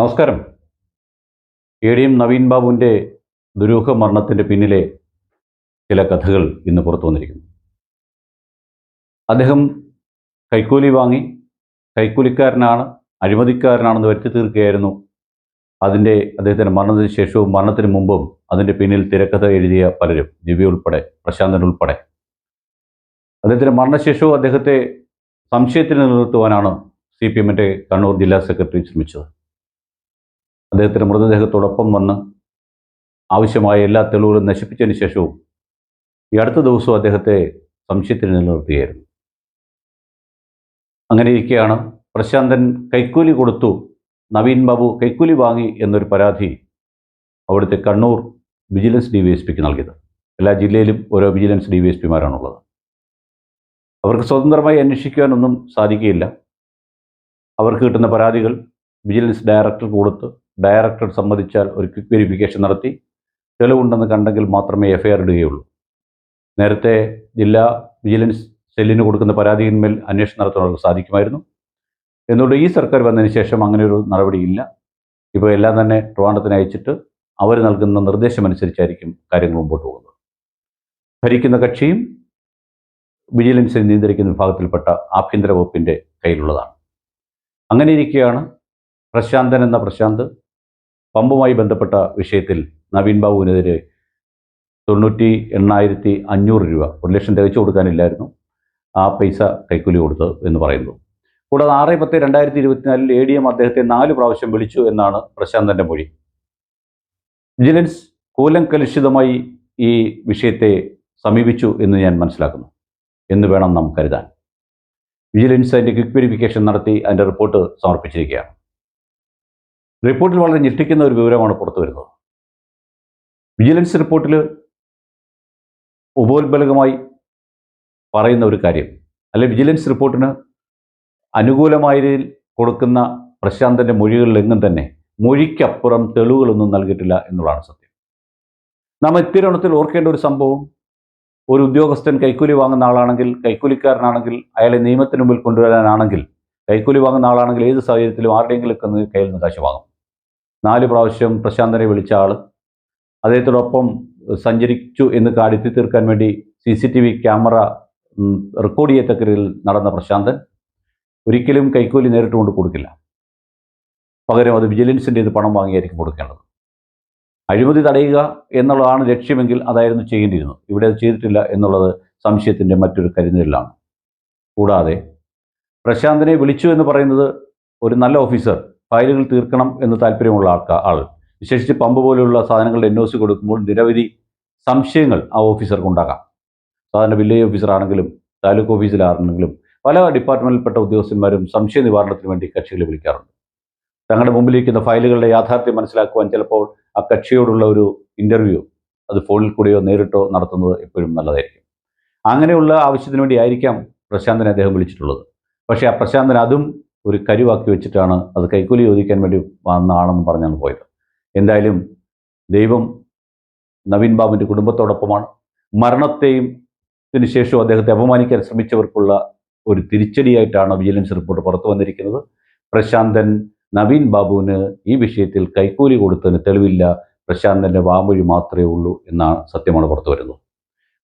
നമസ്കാരം. A D M Naveen ബാബുവിന്റെ ദുരൂഹ മരണത്തിന്റെ പിന്നിലെ ചില കഥകൾ ഇന്ന് പുറത്തു വന്നിരിക്കുന്നു. അദ്ദേഹം കൈക്കൂലി വാങ്ങി കൈക്കൂലിക്കാരനാണ് അഴിമതിക്കാരനാണെന്ന് വരുത്തി തീർക്കുകയായിരുന്നു അതിന്റെ അദ്ദേഹത്തിന്റെ മരണത്തിന് ശേഷവും മരണത്തിന് മുമ്പും അതിന്റെ പിന്നിൽ തിരക്കഥ എഴുതിയ പലരും ദിവ്യ ഉൾപ്പെടെ പ്രശാന്തൻ ഉൾപ്പെടെ. അദ്ദേഹത്തിന്റെ മരണശേഷവും അദ്ദേഹത്തെ സംശയത്തിന് നിലനിർത്തുവാനാണ് സി പി എമ്മിന്റെ കണ്ണൂർ ജില്ലാ സെക്രട്ടറി ശ്രമിച്ചത്. അദ്ദേഹത്തിന്റെ മൃതദേഹത്തോടൊപ്പം വന്ന് ആവശ്യമായ എല്ലാ തെളിവുകളും നശിപ്പിച്ചതിന് ശേഷവും ഈ അടുത്ത ദിവസവും അദ്ദേഹത്തെ സംശയത്തിന് നിലനിർത്തുകയായിരുന്നു. അങ്ങനെ ഇരിക്കുകയാണ് പ്രശാന്തൻ കൈക്കൂലി കൊടുത്തു നവീൻ ബാബു കൈക്കൂലി വാങ്ങി എന്നൊരു പരാതി അവിടുത്തെ Kannur vigilance D V S പിക്ക് നൽകിയത്. എല്ലാ ജില്ലയിലും ഓരോ വിജിലൻസ് ഡി വി എസ് പിമാരാണുള്ളത് അവർക്ക് സ്വതന്ത്രമായി അന്വേഷിക്കാനൊന്നും സാധിക്കുകയില്ല. അവർക്ക് കിട്ടുന്ന പരാതികൾ വിജിലൻസ് ഡയറക്ടർ കൊടുത്ത് ഡയറക്ടർ സമ്മതിച്ചാൽ ഒരു ക്വിക്ക് വെരിഫിക്കേഷൻ നടത്തി തെളിവുണ്ടെന്ന് കണ്ടെങ്കിൽ മാത്രമേ എഫ്ഐആർ ഇടുകയുള്ളൂ. നേരത്തെ ജില്ലാ വിജിലൻസ് സെല്ലിന് കൊടുക്കുന്ന പരാതിയിന്മേൽ അന്വേഷണം നടത്താനുള്ള സാധിക്കുമായിരുന്നു. എന്തുകൊണ്ട് ഈ സർക്കാർ വന്നതിന് ശേഷം അങ്ങനെ ഒരു നടപടിയില്ല. ഇപ്പോൾ എല്ലാം തന്നെ ട്രിവാണ്ടത്തിന് അയച്ചിട്ട് അവർ നൽകുന്ന നിർദ്ദേശമനുസരിച്ചായിരിക്കും കാര്യങ്ങൾ മുമ്പോട്ട് പോകുന്നത്. ഭരിക്കുന്ന കക്ഷിയും വിജിലൻസിനെ നിയന്ത്രിക്കുന്ന വിഭാഗത്തിൽപ്പെട്ട ആഭ്യന്തര വകുപ്പിന്റെ കയ്യിലുള്ളതാണ്. അങ്ങനെ ഇരിക്കുകയാണ് പ്രശാന്തൻ എന്ന പ്രശാന്ത് പമ്പുമായി ബന്ധപ്പെട്ട വിഷയത്തിൽ നവീൻ ബാബുവിനെതിരെ തൊണ്ണൂറ്റി എണ്ണായിരത്തി അഞ്ഞൂറ് രൂപ ഒരു ലക്ഷം തികച്ചു കൊടുക്കാനില്ലായിരുന്നു. ആ പൈസ കൈക്കൂലി കൊടുത്തത് എന്ന് പറയുന്നു. കൂടാതെ ആറ് പത്ത് രണ്ടായിരത്തി ഇരുപത്തിനാലിൽ എ ഡി എം അദ്ദേഹത്തെ നാല് പ്രാവശ്യം വിളിച്ചു എന്നാണ് പ്രശാന്തന്റെ മൊഴി. വിജിലൻസ് കൂലങ്കലുഷിതമായി ഈ വിഷയത്തെ സമീപിച്ചു എന്ന് ഞാൻ മനസ്സിലാക്കുന്നു. എന്ന് വേണം നാം കരുതാൻ. വിജിലൻസ് അതിന്റെ ക്വിക്ക് വെരിഫിക്കേഷൻ നടത്തി അതിന്റെ റിപ്പോർട്ട് സമർപ്പിച്ചിരിക്കുകയാണ്. റിപ്പോർട്ടിൽ വളരെ ഞെട്ടിക്കുന്ന ഒരു വിവരമാണ് പുറത്തു വരുന്നത്. വിജിലൻസ് റിപ്പോർട്ടിൽ ഉപോത്ബലകമായി പറയുന്ന ഒരു കാര്യം അല്ലെ വിജിലൻസ് റിപ്പോർട്ടിന് അനുകൂലമായതിൽ കൊടുക്കുന്ന പ്രശാന്തന്റെ മൊഴികളിലെങ്ങും തന്നെ മൊഴിക്കപ്പുറം തെളിവുകളൊന്നും നൽകിയിട്ടില്ല എന്നുള്ളതാണ് സത്യം. നാം ഇത്തിരണത്തിൽ ഓർക്കേണ്ട ഒരു സംഭവം ഒരു ഉദ്യോഗസ്ഥൻ കൈക്കൂലി വാങ്ങുന്ന ആളാണെങ്കിൽ കൈക്കൂലിക്കാരനാണെങ്കിൽ അയാളെ നിയമത്തിന് മുമ്പിൽ കൊണ്ടുവരാനാണെങ്കിൽ കൈക്കൂലി വാങ്ങുന്ന ആളാണെങ്കിൽ ഏത് സാഹചര്യത്തിലും ആരുടെയെങ്കിലും കയ്യിൽ നിന്ന് കാശ് വാങ്ങും. നാല് പ്രാവശ്യം പ്രശാന്തനെ വിളിച്ച ആൾ അദ്ദേഹത്തോടൊപ്പം സഞ്ചരിച്ചു എന്ന് കാടിത്തി തീർക്കാൻ വേണ്ടി C C T V camera record ചെയ്യത്തക്ക നടന്ന പ്രശാന്തൻ ഒരിക്കലും കൈക്കൂലി നേരിട്ട് കൊണ്ട് കൊടുക്കില്ല. പകരം അത് വിജിലൻസിന്റെ ഇത് പണം വാങ്ങിയായിരിക്കും കൊടുക്കേണ്ടത്. അഴിമതി തടയുക എന്നുള്ളതാണ് ലക്ഷ്യമെങ്കിൽ അതായിരുന്നു ചെയ്യേണ്ടിയിരുന്നത്. ഇവിടെ അത് ചെയ്തിട്ടില്ല എന്നുള്ളത് സംശയത്തിന്റെ മറ്റൊരു കരുതലിലാണ് കൂടാതെ പ്രശാന്തനെ വിളിച്ചു എന്ന് പറയുന്നത് ഒരു നല്ല ഓഫീസർ ഫയലുകൾ തീർക്കണം എന്ന് താല്പര്യമുള്ള ആൾക്കാ ആൾ. വിശേഷിച്ച് പമ്പ് പോലെയുള്ള സാധനങ്ങളുടെ എൻ സി കൊടുക്കുമ്പോൾ നിരവധി സംശയങ്ങൾ ആ ഓഫീസർക്ക് ഉണ്ടാകാം. സാധാരണ വില്ലേജ് ഓഫീസറാണെങ്കിലും താലൂക്ക് ഓഫീസിലാണെങ്കിലും പല ഡിപ്പാർട്ട്മെന്റിൽപ്പെട്ട ഉദ്യോഗസ്ഥന്മാരും സംശയ നിവാരണത്തിന് വേണ്ടി കക്ഷികളെ വിളിക്കാറുണ്ട്. തങ്ങളുടെ മുമ്പിലിരിക്കുന്ന ഫയലുകളുടെ യാഥാർത്ഥ്യം മനസ്സിലാക്കുവാൻ ചിലപ്പോൾ ആ കക്ഷിയോടുള്ള ഒരു ഇന്റർവ്യൂ അത് ഫോണിൽ കൂടിയോ നേരിട്ടോ നടത്തുന്നത് എപ്പോഴും നല്ലതായിരിക്കും. അങ്ങനെയുള്ള ആവശ്യത്തിന് വേണ്ടി ആയിരിക്കാം പ്രശാന്തനെ അദ്ദേഹം വിളിച്ചിട്ടുള്ളത്. പക്ഷേ ആ പ്രശാന്തൻ അതും ഒരു കരുവാക്കി വെച്ചിട്ടാണ് അത് കൈക്കൂലി ചോദിക്കാൻ വേണ്ടി വന്നതാണെന്ന് പറഞ്ഞാണ് പോയത്. എന്തായാലും ദൈവം നവീൻ ബാബുവിന്റെ കുടുംബത്തോടൊപ്പമാണ്. മരണത്തെയും ഇതിന് ശേഷവും അദ്ദേഹത്തെ അപമാനിക്കാൻ ശ്രമിച്ചവർക്കുള്ള ഒരു തിരിച്ചടിയായിട്ടാണ് വിജിലൻസ് റിപ്പോർട്ട് പുറത്തു വന്നിരിക്കുന്നത്. പ്രശാന്തൻ നവീൻ ബാബുവിന് ഈ വിഷയത്തിൽ കൈക്കൂലി കൊടുത്തതിന് തെളിവില്ല. പ്രശാന്തന്റെ വാമൊഴി മാത്രമേ ഉള്ളൂ എന്നാണ് സത്യമാണ് പുറത്തു വരുന്നത്.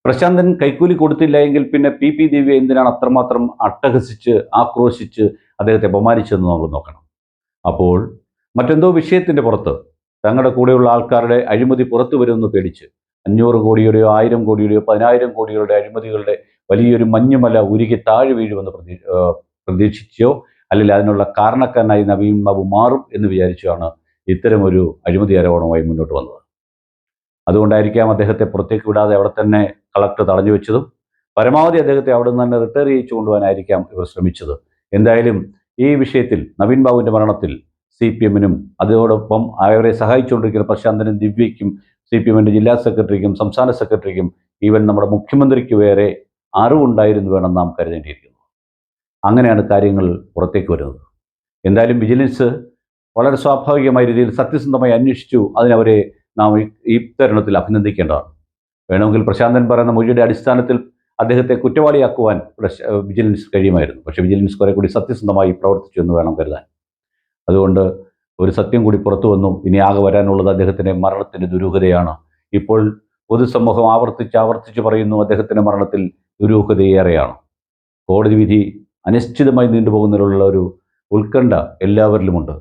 പ്രശാന്തൻ കൈക്കൂലി കൊടുത്തില്ല എങ്കിൽ പിന്നെ പി പി ദിവ്യ എന്തിനാണ് അത്രമാത്രം അട്ടഹസിച്ച് ആക്രോശിച്ച് അദ്ദേഹത്തെ അപമാനിച്ചതെന്ന് നമ്മൾ നോക്കണം. അപ്പോൾ മറ്റെന്തോ വിഷയത്തിന്റെ പുറത്ത് തങ്ങളുടെ കൂടെയുള്ള ആൾക്കാരുടെ അഴിമതി പുറത്തു വരുമെന്ന് പേടിച്ച് അഞ്ഞൂറ് കോടിയുടെയോ ആയിരം കോടിയുടെയോ പതിനായിരം കോടികളുടെ അഴിമതികളുടെ വലിയൊരു മഞ്ഞുമല ഉരുകി താഴെ വീഴുമെന്ന് പ്രതീ പ്രതീക്ഷിച്ചോ അല്ലെങ്കിൽ അതിനുള്ള കാരണക്കാരനായി നവീൻ ബാബു മാറും എന്ന് വിചാരിച്ചാണ് ഇത്തരമൊരു അഴിമതി ആരോപണവുമായി മുന്നോട്ട് വന്നത്. അതുകൊണ്ടായിരിക്കാം അദ്ദേഹത്തെ പുറത്തേക്ക് വിടാതെ അവിടെ തന്നെ കളക്ടർ തടഞ്ഞു വെച്ചതും പരമാവധി അദ്ദേഹത്തെ അവിടെ നിന്ന് തന്നെ റിട്ടയർ ചെയ്യിച്ചു കൊണ്ടുപോകാനായിരിക്കാം ഇവർ ശ്രമിച്ചത്. എന്തായാലും ഈ വിഷയത്തിൽ നവീൻ ബാബുവിന്റെ മരണത്തിൽ സി പി എമ്മിനും അതോടൊപ്പം അവരെ സഹായിച്ചുകൊണ്ടിരിക്കുന്ന പ്രശാന്തനും ദിവ്യയ്ക്കും സി പി എമ്മിന്റെ ജില്ലാ സെക്രട്ടറിക്കും സംസ്ഥാന സെക്രട്ടറിക്കും ഈവൻ നമ്മുടെ മുഖ്യമന്ത്രിക്ക് വേറെ അറിവുണ്ടായിരുന്നു വേണം നാം കരുതേണ്ടിയിരിക്കുന്നു. അങ്ങനെയാണ് കാര്യങ്ങൾ പുറത്തേക്ക് വരുന്നത്. എന്തായാലും വിജിലൻസ് വളരെ സ്വാഭാവികമായ രീതിയിൽ സത്യസന്ധമായി അന്വേഷിച്ചു. അതിനവരെ നാം ഈ- തരുണത്തിൽ അഭിനന്ദിക്കേണ്ടതാണ്. വേണമെങ്കിൽ പ്രശാന്തൻ പറയുന്ന മൊഴിയുടെ അടിസ്ഥാനത്തിൽ അദ്ദേഹത്തെ കുറ്റവാളിയാക്കുവാൻ വിജിലൻസ് കഴിയുമായിരുന്നു. പക്ഷേ വിജിലൻസ് കുറെ കൂടി സത്യസന്ധമായി പ്രവർത്തിച്ചു എന്ന് വേണം കരുതാൻ. അതുകൊണ്ട് ഒരു സത്യം കൂടി പുറത്തു വന്നു. ഇനി ആകെ വരാനുള്ളത് അദ്ദേഹത്തിന്റെ മരണത്തിന്റെ ദുരൂഹതയാണ്. ഇപ്പോൾ പൊതുസമൂഹം ആവർത്തിച്ച് ആവർത്തിച്ച് പറയുന്നു അദ്ദേഹത്തിന്റെ മരണത്തിൽ ദുരൂഹതയേറെയാണ്. കോടതി വിധി അനിശ്ചിതമായി നീണ്ടുപോകുന്നതിലുള്ള ഒരു ഉത്കണ്ഠ എല്ലാവരിലുമുണ്ട്.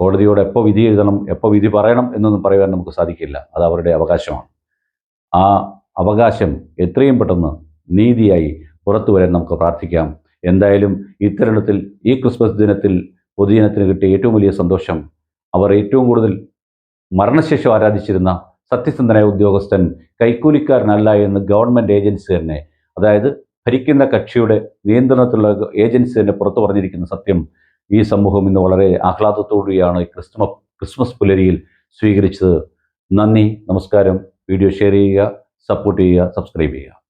കോടതിയോട് എപ്പോൾ വിധി എഴുതണം എപ്പോൾ വിധി പറയണം എന്നൊന്നും പറയാൻ നമുക്ക് സാധിക്കില്ല. അത് അവരുടെ അവകാശമാണ്. ആ അവകാശം എത്രയും പെട്ടെന്ന് നീതിയായി പുറത്തു വരാൻ നമുക്ക് പ്രാർത്ഥിക്കാം. എന്തായാലും ഇത്തരത്തിൽ ഈ ക്രിസ്മസ് ദിനത്തിൽ പൊതുജനത്തിന് കിട്ടിയ ഏറ്റവും വലിയ സന്തോഷം അവർ ഏറ്റവും കൂടുതൽ മരണശേഷം ആരാധിച്ചിരുന്ന സത്യസന്ധനായ ഉദ്യോഗസ്ഥൻ കൈക്കൂലിക്കാരനല്ല എന്ന് ഗവൺമെന്റ് ഏജൻസി തന്നെ അതായത് ഭരിക്കുന്ന കക്ഷിയുടെ നിയന്ത്രണത്തിലുള്ള ഏജൻസി തന്നെ പുറത്തു പറഞ്ഞിരിക്കുന്ന സത്യം ഈ സമൂഹം ഇന്ന് വളരെ ആഹ്ലാദത്തോടുകൂടിയാണ് ക്രിസ്മസ് ക്രിസ്മസ് പുലരിയിൽ സ്വീകരിച്ചത്. നന്ദി നമസ്കാരം. വീഡിയോ ഷെയർ ചെയ്യുക. സപ്പോർട്ട് ചെയ്യുക സബ്സ്ക്രൈബ് ചെയ്യുക.